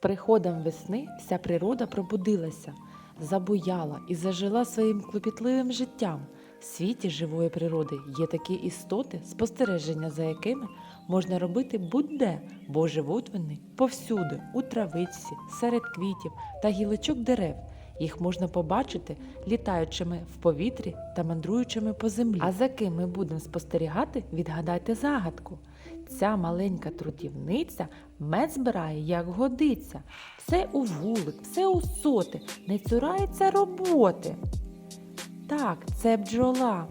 приходом весни вся природа пробудилася, забуяла і зажила своїм клопітливим життям. В світі живої природи є такі істоти, спостереження за якими можна робити будь-де, бо живуть вони повсюди, у травичці, серед квітів та гілочок дерев. Їх можна побачити літаючими в повітрі та мандруючими по землі. А за ким ми будемо спостерігати, відгадайте загадку. Ця маленька трудівниця мед збирає, як годиться. Все у вулик, все у соти, не цурається роботи. Так, це бджола.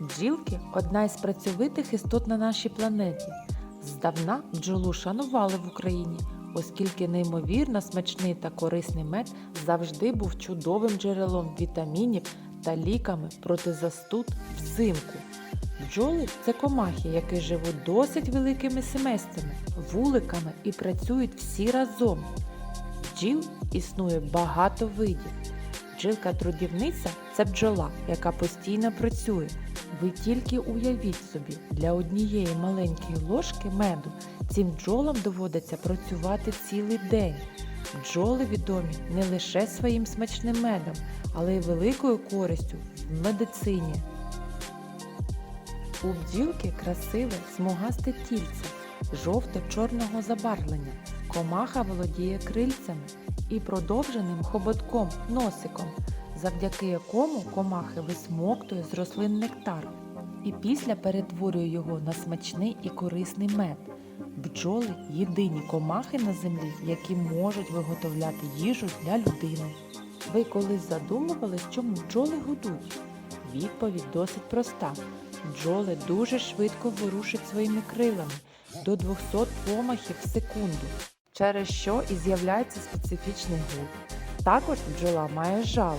Бджілки одна із працьовитих істот на нашій планеті. Здавна бджолу шанували в Україні, оскільки неймовірно смачний та корисний мед завжди був чудовим джерелом вітамінів та ліками проти застуд взимку. Бджоли це комахи, які живуть досить великими семействами, вуликами і працюють всі разом. Бджіл існує багато видів. Бджілка-трудівниця це бджола, яка постійно працює. Ви тільки уявіть собі, для однієї маленької ложки меду цим бджолам доводиться працювати цілий день. Бджоли відомі не лише своїм смачним медом, але й великою користю в медицині. У бджілки красиве смугасте тільце жовто-чорного забарвлення. Комаха володіє крильцями і продовженим хоботком носиком, завдяки якому комахи висмоктує з рослин нектар і після перетворює його на смачний і корисний мед. Бджоли єдині комахи на землі, які можуть виготовляти їжу для людини. Ви колись задумувались, чому бджоли гудуть? Відповідь досить проста. Бджоли дуже швидко ворушать своїми крилами до 200 помахів в секунду, через що і з'являється специфічний гул. Також бджола має жало.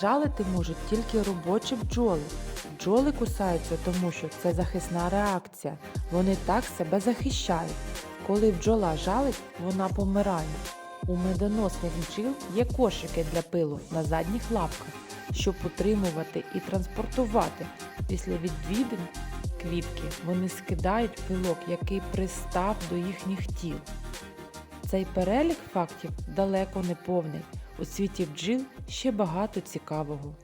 Жалити можуть тільки робочі бджоли. Бджоли кусаються, тому що це захисна реакція. Вони так себе захищають. Коли бджола жалить, вона помирає. У медоносних бджіл є кошики для пилу на задніх лапках, щоб утримувати і транспортувати. Після відвідин квітки вони скидають пилок, який пристав до їхніх тіл. Цей перелік фактів далеко не повний. У світі бджіл ще багато цікавого.